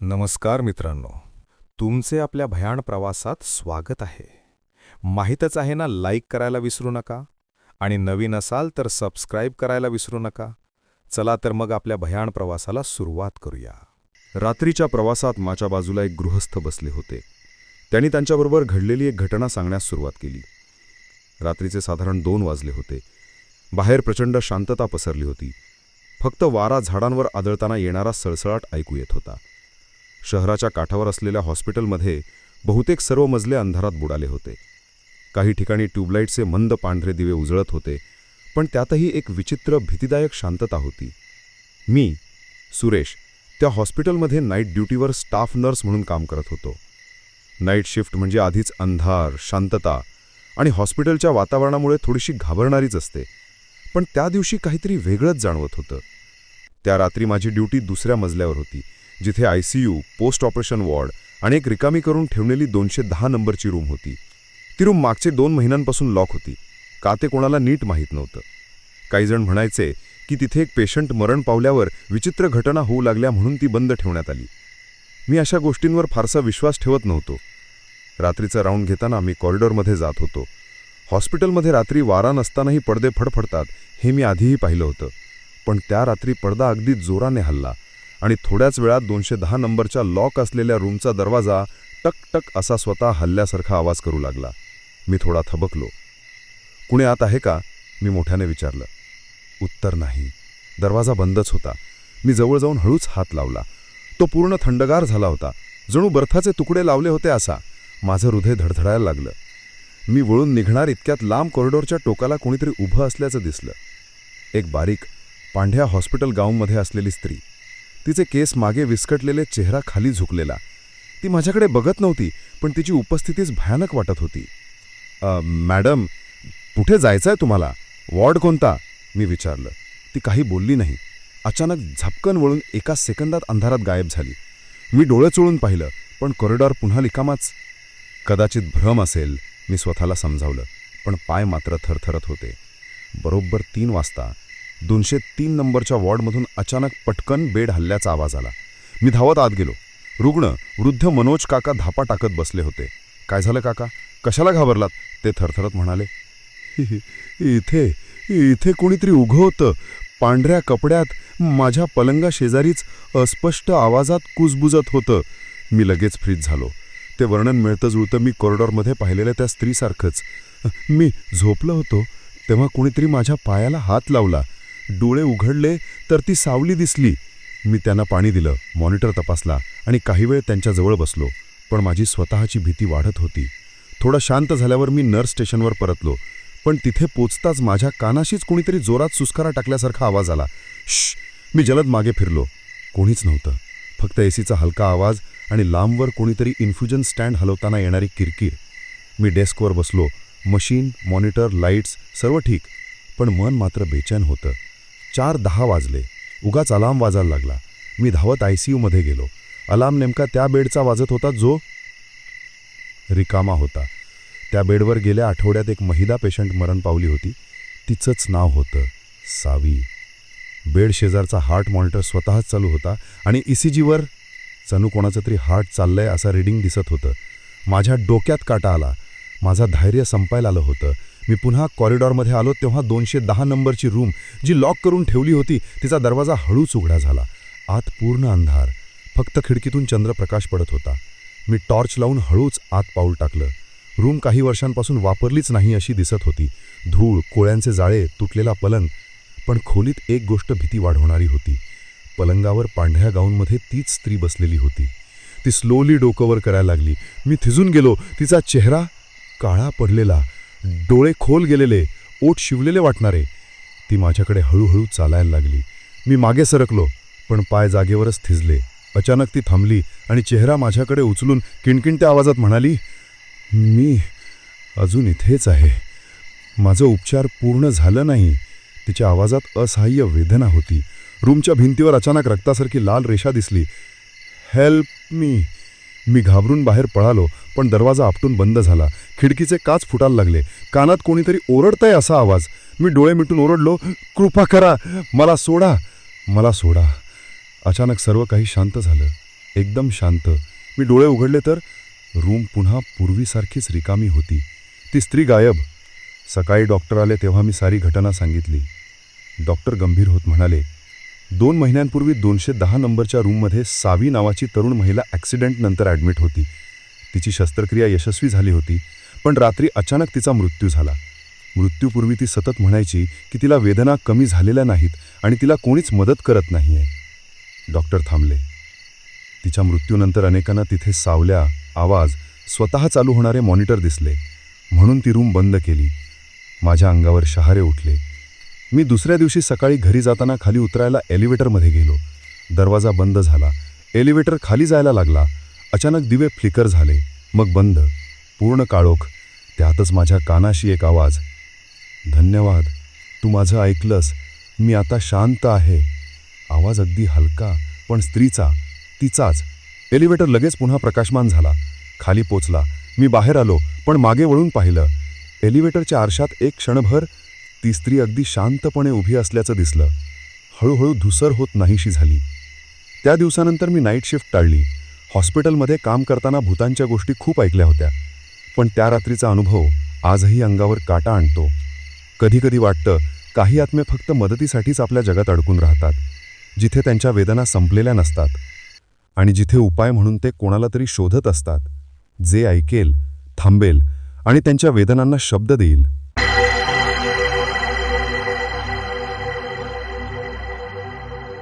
नमस्कार मित्रांनो तुमचे आपल्या भयाण प्रवासात स्वागत आहे. माहीतच आहे ना लाईक करायला विसरू नका आणि नवीन असाल तर सबस्क्राईब करायला विसरू नका. चला तर मग आपल्या भयाण प्रवासाला सुरुवात करूया. रात्रीच्या प्रवासात माझ्या बाजूला एक गृहस्थ बसले होते. त्यांनी त्यांच्याबरोबर घडलेली एक घटना सांगण्यास सुरुवात केली. रात्रीचे साधारण दोन वाजले होते. बाहेर प्रचंड शांतता पसरली होती. फक्त वारा झाडांवर आदळताना येणारा सळसळाट ऐकू येत होता. शहराच्या काठावर असलेल्या हॉस्पिटलमध्ये बहुतेक सर्व मजले अंधारात बुडाले होते. काही ठिकाणी ट्यूबलाईटचे मंद पांढरे दिवे उजळत होते पण त्यातही एक विचित्र भीतीदायक शांतता होती. मी सुरेश त्या हॉस्पिटलमध्ये नाईट ड्युटीवर स्टाफ नर्स म्हणून काम करत होतो. नाईट शिफ्ट म्हणजे आधीच अंधार शांतता आणि हॉस्पिटलच्या वातावरणामुळे थोडीशी घाबरणारीच असते पण त्या दिवशी काहीतरी वेगळंच जाणवत होतं. त्या रात्री माझी ड्युटी दुसऱ्या मजल्यावर होती. जिथे I C U post operation ward आणि एक रिकामी करून ठेवलेली दोनशे दहा नंबरची रूम होती. ती रूम मागचे दोन महिन्यांपासून लॉक होती. का ते कोणाला नीट माहीत नव्हतं. काही जण म्हणायचे की तिथे एक पेशंट मरण पावल्यावर विचित्र घटना होऊ लागल्या म्हणून ती बंद ठेवण्यात आली. मी अशा गोष्टींवर फारसा विश्वास ठेवत नव्हतो. रात्रीचा राऊंड घेताना मी कॉरिडॉरमध्ये जात होतो. हॉस्पिटलमध्ये रात्री वारा नसतानाही पडदे फडफडतात हे मी आधीही पाहिलं होतं. पण त्या रात्री पडदा अगदी जोराने हल्ला. आणि थोड्याच वेळात दोनशे दहा नंबरच्या लॉक असलेल्या रूमचा दरवाजा टक टक असा स्वतः हल्ल्यासारखा आवाज करू लागला. मी थोडा थबकलो. कुणी आत आहे का? मी मोठ्याने विचारलं. उत्तर नाही. दरवाजा बंदच होता. मी जवळ जाऊन हळूच हात लावला. तो पूर्ण थंडगार झाला होता. जणू बर्थाचे तुकडे लावले होते असा. माझं हृदय धडधडायला लागलं. मी वळून निघणार इतक्यात लांब कॉरिडॉरच्या टोकाला कोणीतरी उभं असल्याचं दिसलं. एक बारीक पांढ्या हॉस्पिटल गाऊनमध्ये असलेली स्त्री. तिचे केस मागे विस्कटलेले चेहरा खाली झुकलेला. ती माझ्याकडे बघत नव्हती पण तिची उपस्थितीच भयानक वाटत होती. मॅडम कुठे जायचं आहे तुम्हाला? वॉर्ड कोणता? मी विचारलं. ती काही बोलली नाही. अचानक झपकन वळून एका सेकंदात अंधारात गायब झाली. मी डोळे चोळून पाहिलं पण कॉरिडॉर पुन्हा लिकामाच. कदाचित भ्रम असेल मी स्वतःला समजावलं पण पाय मात्र थरथरत होते. बरोबर तीन वाजता दोनशे तीन नंबरच्या वॉर्डमधून अचानक पटकन बेड हल्ल्याचा आवाज आला. मी धावत आत गेलो. रुग्ण वृद्ध मनोज काका धापा टाकत बसले होते. काय झालं काका? कशाला घाबरलात? ते थरथरत म्हणाले. इथे इथे कोणीतरी उघं होतं. पांढऱ्या कपड्यात माझ्या पलंगा शेजारीच अस्पष्ट आवाजात कुजबुजत होतं. मी लगेच फ्रीज झालो. ते वर्णन मिळतं जुळतं मी कॉरिडॉरमध्ये पाहिलेल्या त्या स्त्रीसारखंच. मी झोपलो होतो तेव्हा कुणीतरी माझ्या पायाला हात लावला. डोळे उघडले तर ती सावली दिसली. मी त्यांना पाणी दिलं मॉनिटर तपासला आणि काही वेळ त्यांच्याजवळ बसलो. पण माझी स्वतःची भीती वाढत होती. थोडं शांत झाल्यावर मी नर्स स्टेशनवर परतलो. पण तिथे पोचताच माझ्या कानाशीच कोणीतरी जोरात सुस्कारा टाकल्यासारखा आवाज आला. श मी जलद मागे फिरलो. कोणीच नव्हतं. फक्त एसीचा हलका आवाज आणि लांबवर कोणीतरी इन्फ्युजन स्टँड हलवताना येणारी किरकिर. मी डेस्कवर बसलो. मशीन मॉनिटर लाईट्स सर्व ठीक. पण मन मात्र बेचैन होतं. चार दहा वाजले. उगाच अलाम वाजायला लागला. मी धावत आय सी यूमध्ये गेलो. अलाम नेमका त्या बेडचा वाजत होता जो रिकामा होता. त्या बेडवर गेल्या आठवड्यात एक महिला पेशंट मरण पावली होती. तिचंच नाव होतं सावी. बेड शेजारचा हार्ट मॉनिटर स्वतःच चालू होता आणि ई सी जीवर जणू कोणाचं तरी हार्ट चाललंय असं रिडिंग दिसत होतं. माझ्या डोक्यात काटा आला. माझा धैर्य संपायला आलं होतं. मी पुन्हा कॉरिडॉरमध्ये आलो तेव्हा दोनशे दहा नंबरची रूम जी लॉक करून ठेवली होती तिचा दरवाजा हळूच उघडा झाला. आत पूर्ण अंधार. फक्त खिडकीतून चंद्रप्रकाश पडत होता. मी टॉर्च लावून हळूच आत पाऊल टाकलं. रूम काही वर्षांपासून वापरलीच नाही अशी दिसत होती. धूळ कोळ्यांचे जाळे तुटलेला पलंग. पण खोलीत एक गोष्ट भीती वाढवणारी होती. पलंगावर पांढऱ्या गाऊनमध्ये तीच स्त्री बसलेली होती. ती स्लोली डोकंवर करायला लागली. मी थिजून गेलो. तिचा चेहरा काळा पडलेला. डोळे खोल गेलेले ओठ शिवलेले वाटणारे ती माझ्याकडे हळूहळू चालायला लागली. मी मागे सरकलो पण पाय जागेवरच थिजले. अचानक ती थांबली आणि चेहरा माझ्याकडे उचलून किणकिणत्या आवाजात म्हणाली मी अजून इथेच आहे. माझं उपचार पूर्ण झालं नाही. तिच्या आवाजात असहाय्य वेदना होती. रूमच्या भिंतीवर अचानक रक्तासारखी लाल रेषा दिसली. Help me. मी घाबरून बाहेर पळालो पण दरवाजा आपटून बंद झाला. खिडकीचे काच फुटायला लागले. कानात कोणीतरी ओरडतंय असा आवाज. मी डोळे मिटून ओरडलो कृपा करा मला सोडा. मला सोडा. अचानक सर्व काही शांत झालं. एकदम शांत. मी डोळे उघडले तर रूम पुन्हा पूर्वीसारखीच रिकामी होती. ती स्त्री गायब. सकाळी डॉक्टर आले तेव्हा मी सारी घटना सांगितली. डॉक्टर गंभीर होत म्हणाले दोन महिन्यांपूर्वी दोनशे दहा नंबरच्या रूममध्ये सावी नावाची तरुण महिला ॲक्सिडेंटनंतर ॲडमिट होती. तिची शस्त्रक्रिया यशस्वी झाली होती पण रात्री अचानक तिचा मृत्यू झाला. मृत्यूपूर्वी ती सतत म्हणायची की तिला वेदना कमी झालेल्या नाहीत आणि तिला कोणीच मदत करत नाही आहे डॉक्टर थांबले. तिच्या मृत्यूनंतर अनेकांना तिथे सावल्या आवाज स्वतः चालू होणारे मॉनिटर दिसले. म्हणून ती रूम बंद केली. माझ्या अंगावर शहारे उठले. मी दुसऱ्या दिवशी सकाळी घरी जाताना खाली उतरायला एलिव्हेटरमध्ये गेलो. दरवाजा बंद झाला. एलिव्हेटर खाली जायला लागला. अचानक दिवे फ्लिकर झाले. मग बंद. पूर्ण काळोख. त्यातच माझ्या कानाशी एक आवाज. धन्यवाद. तू माझं ऐकलंस. मी आता शांत आहे. आवाज अगदी हलका पण स्त्रीचा. तिचाच. एलिव्हेटर लगेच पुन्हा प्रकाशमान झाला. खाली पोचला. मी बाहेर आलो पण मागे वळून पाहिलं. एलिव्हेटरच्या आरशात एक क्षणभर ती स्त्री अगदी शांतपणे उभी असल्याचं दिसलं. हळूहळू धुसर होत नाहीशी झाली. त्या दिवसानंतर मी नाईट शिफ्ट टाळली. हॉस्पिटलमध्ये काम करताना भूतांच्या गोष्टी खूप ऐकल्या होत्या. पण त्या रात्रीचा अनुभव आजही अंगावर काटा आणतो. कधीकधी वाटतं काही आत्मे फक्त मदतीसाठीच आपल्या जगात अडकून राहतात जिथे त्यांच्या वेदना संपलेल्या नसतात. आणि जिथे उपाय म्हणून ते कोणाला तरी शोधत असतात जे ऐकेल थांबेल आणि त्यांच्या वेदनांना शब्द देईल.